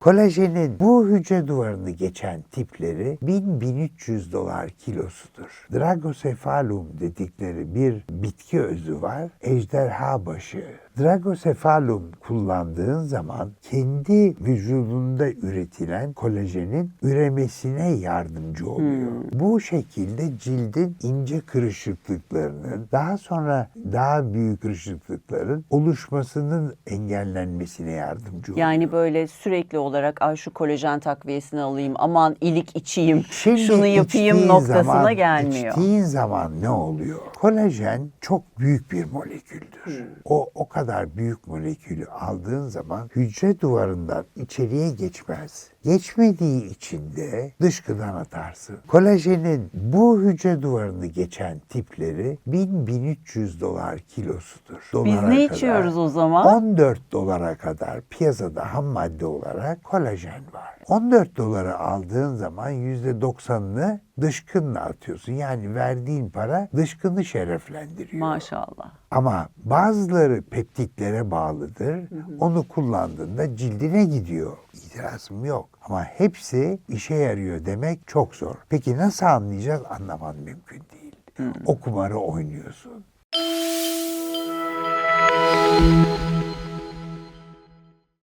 Kolajenin bu hücre duvarını geçen tipleri 1000-1300 dolar kilosudur. Dragosefalum dedikleri bir bitki özü var. Ejderha başı. Dragosefalum kullandığın zaman kendi vücudunda üretilen kolajenin üremesine yardımcı oluyor. Bu şekilde cildin ince kırışıklıklarının daha sonra daha büyük kırışıklıkların oluşmasının engellenmesine yardımcı oluyor. Yani böyle sürekli olarak Ay şu kolajen takviyesini alayım, aman ilik içeyim, Şimdi şunu yapayım noktasına zaman, gelmiyor. İçtiğin zaman ne oluyor? Kolajen çok büyük bir moleküldür. O o kadar büyük molekülü aldığın zaman hücre duvarından içeriye geçmez. Geçmediği için de dışkıdan atarsın. Kolajenin bu hücre duvarını geçen tipleri 1000-1300 dolar kilosudur. Biz Dolara ne kadar. içiyoruz o zaman? 14 dolara kadar piyasada ham madde olarak kolajen var. 14 dolara aldığın zaman %90'ını dışkınla atıyorsun. Yani verdiğin para dışkını şereflendiriyor. Maşallah. Ama bazıları peptiklere bağlıdır. Onu kullandığında cildine gidiyor. İtirazım yok. Ama hepsi işe yarıyor demek çok zor. Peki nasıl anlayacağız? Anlaman mümkün değil. O kumarı oynuyorsun.